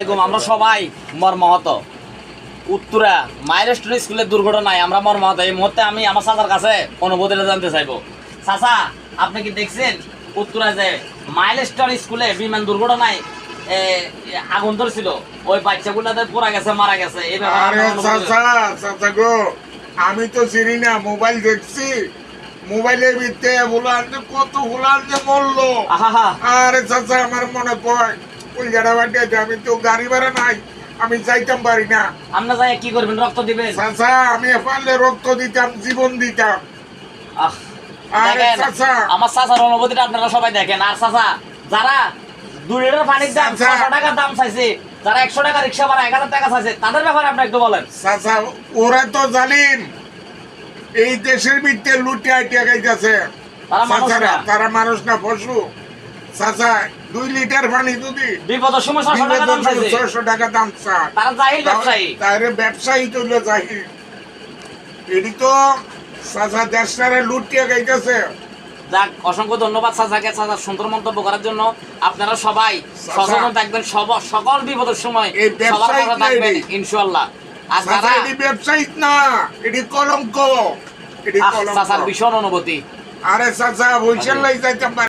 আমরা সবাই মর্মাহত। উত্তরা মাইলস্টোন স্কুলের দুর্ঘটনায় আমরা মর্মাহত। এই মুহূর্তে আমি আমার চাচার কাছে অনুভূতিটা জানতে চাইব। চাচা আপনি কি দেখছেন? উত্তরা যে মাইলস্টোন স্কুলে বিমান দুর্ঘটনায় আগুন ধরছিল। ওই বাচ্চাগুলাতে পড়া গেছে মারা গেছে এই ব্যাপারে গো আমি তো চিনি না মোবাইল দেখছি। মোবাইলের ভিতরে হুলান কত হুলান যে মরলো। আরে চাচা আমার মনে পড়ে গাড়া বাড়িতে আমি তো গাড়ি ভাড়া নাই আমি যাইতাম পারি না। যাই কি করবেন? রক্ত দিবেন? চাচা আমি পারলে রক্ত দিতাম জীবন দিতাম। আরে চাচা। আমার চাচার অনুভূতিটা আপনারা সবাই দেখেন। আর চাচা যারা দুই লিটার পানির দাম ছশো টাকার দাম চাইছে যারা একশো টাকা রিক্সা ভাড়া এক হাজার টাকা চাইছে তাদের ব্যাপারে আপনি একটু বলেন। চাচা ওরা তো জালিম এই দেশের ভিতরে লুটে আইটিয়া গাইতেছে। তারা মানুষ না পশু। চাচা দুই লিটার পানি যদি বিপদের সময় ছশো টাকা দাম চাইছে। ছয়শো টাকা দাম চায় তারা জাহিল ব্যবসায়ী। তাহলে ব্যবসায়ী তুলল জাহির এটি তো চাচা দেশটারে লুটিয়ে গাইতেছে যাক অসংখ্য ধন্যবাদ চাচাকে সুন্দর মন্তব্য করার জন্য। আপনারা সবাই সচেতন থাকবেন সব- সকল বিপদের সময় সবার কথা থাকবেন ইনশাল্লাহ আর যারা এটি না এটি কলঙ্ক। এটি কলঙ্ক। চাচার ভীষণ অনুভূতি। আরে চাচা বলছেন যাইতাম। পারি